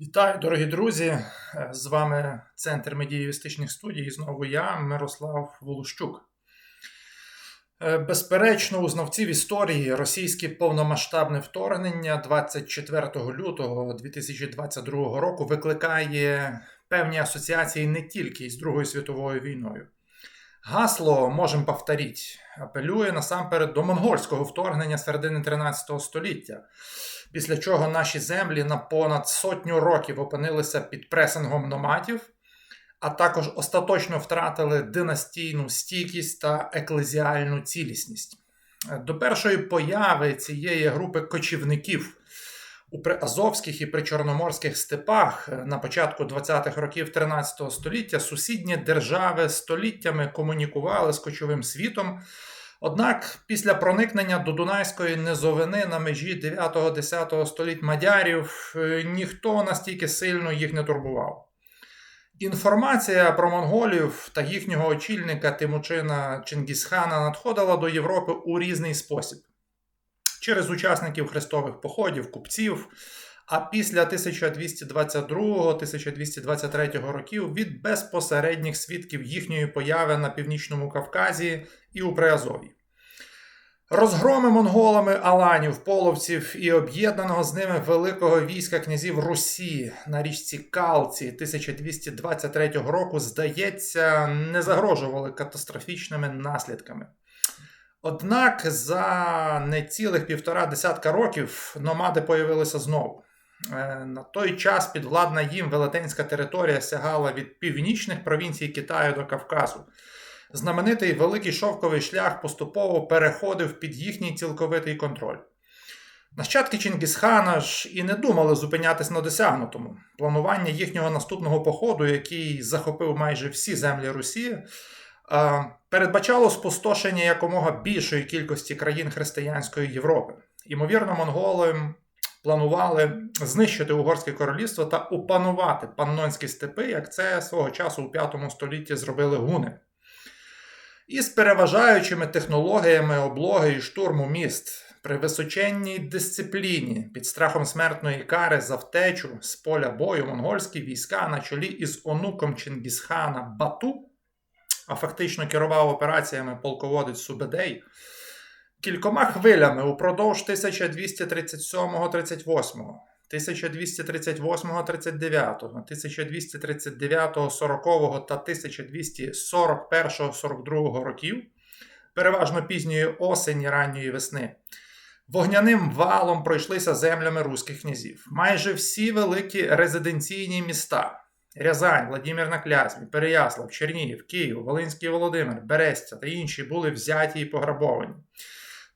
Вітаю, дорогі друзі! З вами Центр медієвістичних студій. І знову я, Мирослав Волощук. Е, безперечно, у знавців історії російське повномасштабне вторгнення 24 лютого 2022 року викликає певні асоціації не тільки із Другою світовою війною. Гасло можемо повторити, апелює насамперед до монгольського вторгнення середини 13 століття після чого наші землі на понад сотню років опинилися під пресингом номадів, а також остаточно втратили династійну стійкість та еклезіальну цілісність. До першої появи цієї групи кочівників у приазовських і причорноморських степах на початку 20-х років 13 століття сусідні держави століттями комунікували з кочовим світом. Однак після проникнення до Дунайської низовини на межі 9-10 століть мадярів е, ніхто настільки сильно їх не турбував. Інформація про монголів та їхнього очільника Тимучина Чингісхана надходила до Європи у різний спосіб через учасників хрестових походів, купців. А після 1222-1223 років від безпосередніх свідків їхньої появи на північному Кавказі і у Приазові. Розгроми монголами Аланів, половців і об'єднаного з ними великого війська князів Русі на річці Калці 1223 року, здається, не загрожували катастрофічними наслідками. Однак за нецілих півтора десятка років номади появилися знову. Е, на той час підвладна їм велетенська територія сягала від північних провінцій Китаю до Кавказу. Знаменитий великий шовковий шлях поступово переходив під їхній цілковитий контроль. Нащадки Чингісхана ж і не думали зупинятись на досягнутому. Планування їхнього наступного походу, який захопив майже всі землі Росії, передбачало спустошення якомога більшої кількості країн християнської Європи. Ймовірно, монголи планували знищити Угорське королівство та опанувати паннонські степи, як це свого часу у V столітті зробили гуни. Із переважаючими технологіями облоги і штурму міст при височенній дисципліні під страхом смертної кари за втечу з поля бою монгольські війська на чолі із онуком Чингісхана Бату, а фактично керував операціями полководець Субедей. Кількома хвилями упродовж 1237-38, 1238-39, 1239-40 та 1241-42 років, переважно пізньої осені ранньої весни, вогняним валом пройшлися землями руських князів. Майже всі великі резиденційні міста. Рязань, Владимир на Клязьмі, Переяслав, Чернігів, Київ, Волинський Володимир, Берестя та інші були взяті і пограбовані.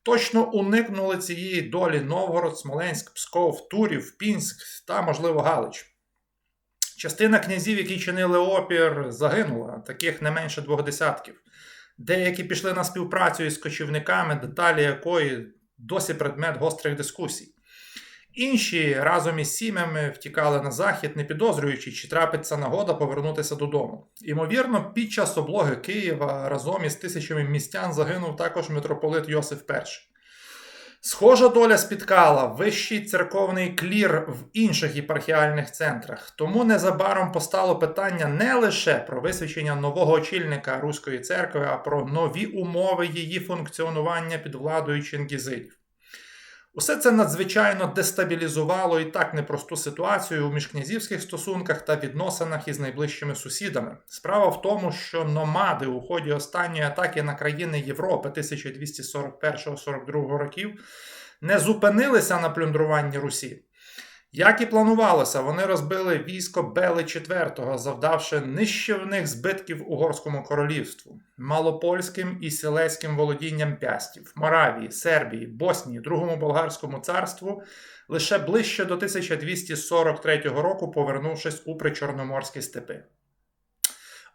Точно уникнули цієї долі Новгород, Смоленськ, Псков, Турів, Пінськ та, можливо, Галич. Частина князів, які чинили опір, загинула, таких не менше двох десятків. Деякі пішли на співпрацю із кочівниками, деталі якої досі предмет гострих дискусій. Інші разом із сім'ями втікали на захід, не підозрюючи, чи трапиться нагода повернутися додому. Імовірно, під час облоги Києва разом із тисячами містян загинув також митрополит Йосиф І. Схожа доля спіткала вищий церковний клір в інших єпархіальних центрах, тому незабаром постало питання не лише про висвячення нового очільника Руської церкви, а про нові умови її функціонування під владою Чингізидів. Усе це надзвичайно дестабілізувало і так непросту ситуацію у міжкнязівських стосунках та відносинах із найближчими сусідами. Справа в тому, що номади у ході останньої атаки на країни Європи 1241-42 років не зупинилися на плюндруванні Русі. Як і планувалося, вони розбили військо Бели IV, завдавши нищівних збитків Угорському королівству, малопольським і селецьким володінням пястів, Моравії, Сербії, Боснії, Другому болгарському царству лише ближче до 1243 року, повернувшись у причорноморські степи.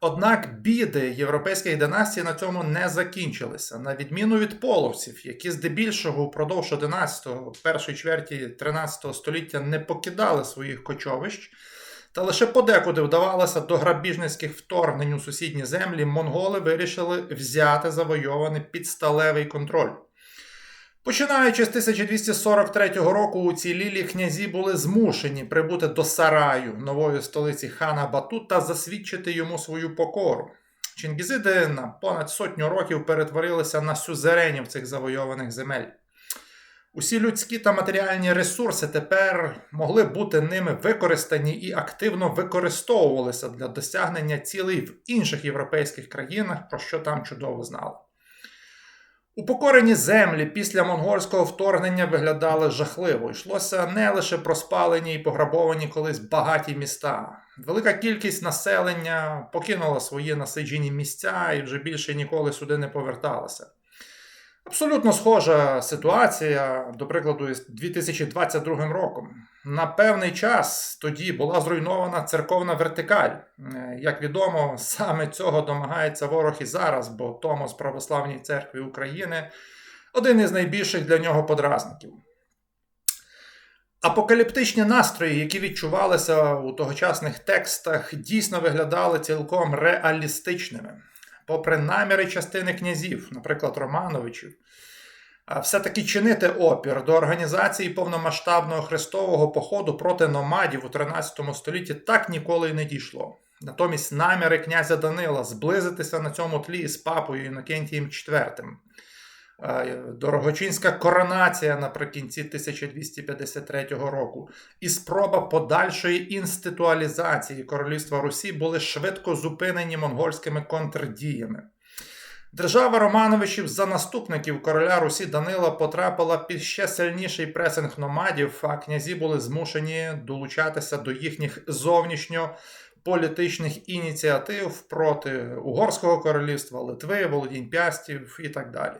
Однак біди європейських династій на цьому не закінчилися, на відміну від половців, які здебільшого впродовж 11-го, першої чверті 13 століття не покидали своїх кочовищ, та лише подекуди вдавалося до грабіжницьких вторгнень у сусідні землі, монголи вирішили взяти завойований підсталевий контроль. Починаючи з 1243 року, уцілілі князі були змушені прибути до Сараю, нової столиці хана Бату, та засвідчити йому свою покору. Чингізиди на понад сотню років перетворилися на сюзеренів цих завойованих земель. Усі людські та матеріальні ресурси тепер могли бути ними використані і активно використовувалися для досягнення цілей в інших європейських країнах, про що там чудово знали. Упокорені землі після монгольського вторгнення виглядали жахливо. Йшлося не лише про спалені і пограбовані колись багаті міста. Велика кількість населення покинула свої насиджені місця і вже більше ніколи сюди не поверталася. Абсолютно схожа ситуація, до прикладу, з 2022 роком. На певний час тоді була зруйнована церковна вертикаль. Е, Як відомо, саме цього домагається ворог і зараз, бо Томос Православній церкві України один із найбільших для нього подразників. Апокаліптичні настрої, які відчувалися у тогочасних текстах, дійсно виглядали цілком реалістичними попри наміри частини князів, наприклад, Романовичів, все-таки чинити опір до організації повномасштабного хрестового походу проти номадів у 13 столітті так ніколи й не дійшло. Натомість наміри князя Данила зблизитися на цьому тлі з папою Інокентієм IV. Дорогочинська коронація наприкінці 1253 року і спроба подальшої інституалізації королівства Русі були швидко зупинені монгольськими контрдіями. Держава Романовичів за наступників короля Русі Данила потрапила під ще сильніший пресинг номадів, а князі були змушені долучатися до їхніх зовнішньополітичних ініціатив проти Угорського королівства, Литви, Володінь Пястів і так далі.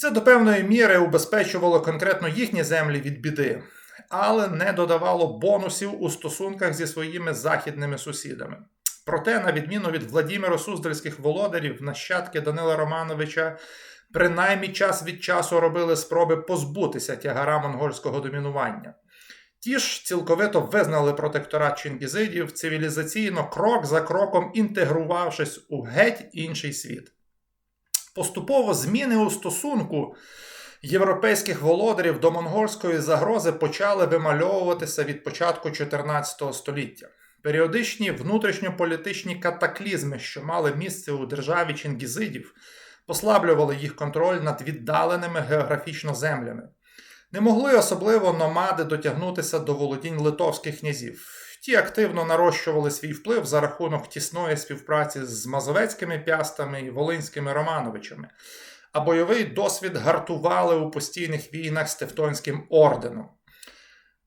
Це до певної міри убезпечувало конкретно їхні землі від біди, але не додавало бонусів у стосунках зі своїми західними сусідами. Проте, на відміну від Владіміро Суздальських володарів, нащадки Данила Романовича принаймні час від часу робили спроби позбутися тягара монгольського домінування. Ті ж цілковито визнали протекторат Чингізидів, цивілізаційно крок за кроком інтегрувавшись у геть інший світ. Поступово зміни у стосунку європейських володарів до монгольської загрози почали вимальовуватися від початку 14 століття. Періодичні внутрішньополітичні катаклізми, що мали місце у державі Чингізидів, послаблювали їх контроль над віддаленими географічно землями. Не могли особливо номади дотягнутися до володінь литовських князів. Ті активно нарощували свій вплив за рахунок тісної співпраці з мазовецькими пястами і волинськими Романовичами, а бойовий досвід гартували у постійних війнах з Тевтонським орденом.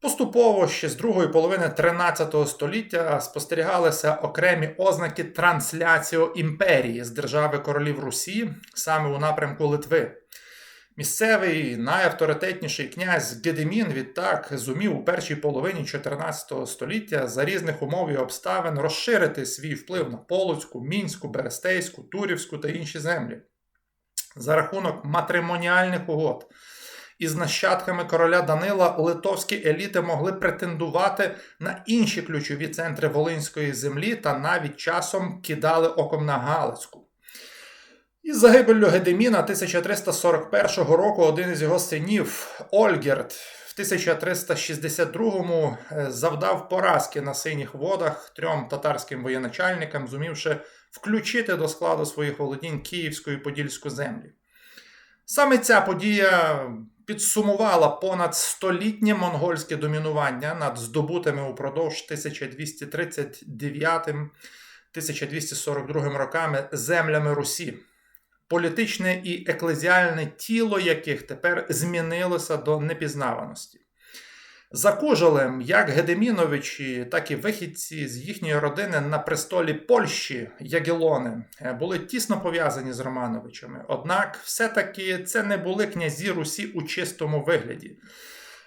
Поступово ще з другої половини 13 століття спостерігалися окремі ознаки трансляції імперії з держави королів Русі саме у напрямку Литви. Місцевий найавторитетніший князь Гедемін відтак зумів у першій половині 14 століття за різних умов і обставин розширити свій вплив на Полоцьку, Мінську, Берестейську, Турівську та інші землі. За рахунок матримоніальних угод із нащадками короля Данила литовські еліти могли претендувати на інші ключові центри Волинської землі та навіть часом кидали оком на Галицьку. Із загибеллю Гедеміна 1341 року один із його синів Ольгерт в 1362-му е, завдав поразки на синіх водах трьом татарським воєначальникам, зумівши включити до складу своїх володінь Київську і Подільську землі. Саме ця подія підсумувала понад столітнє монгольське домінування над здобутими упродовж 1239-1242 роками землями Русі політичне і еклезіальне тіло яких тепер змінилося до непізнаваності. За Кужелем, як Гедеміновичі, так і вихідці з їхньої родини на престолі Польщі Ягелони е, були тісно пов'язані з Романовичами. Однак, все-таки це не були князі Русі у чистому вигляді.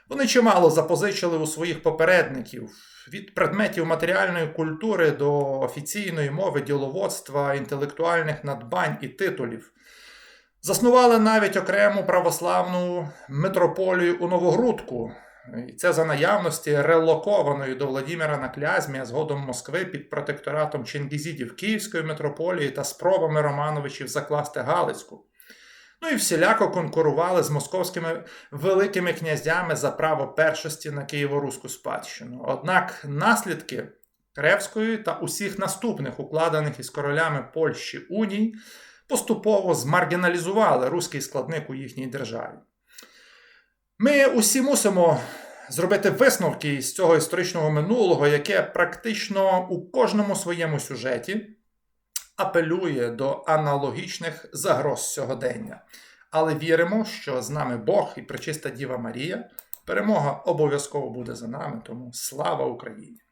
Вони чимало запозичили у своїх попередників від предметів матеріальної культури до офіційної мови діловодства, інтелектуальних надбань і титулів. Заснували навіть окрему православну митрополію у Новогрудку. І це за наявності релокованої до Владіміра на Клязьмі, а згодом Москви під протекторатом Чингізідів Київської митрополії та спробами Романовичів закласти Галицьку. Ну і всіляко конкурували з московськими великими князями за право першості на києво-руську спадщину. Однак наслідки Кревської та усіх наступних укладених із королями Польщі уній поступово змаргіналізували руський складник у їхній державі. Ми усі мусимо зробити висновки з цього історичного минулого, яке практично у кожному своєму сюжеті апелює до аналогічних загроз сьогодення. Але віримо, що з нами Бог і пречиста Діва Марія. Перемога обов'язково буде за нами, тому слава Україні!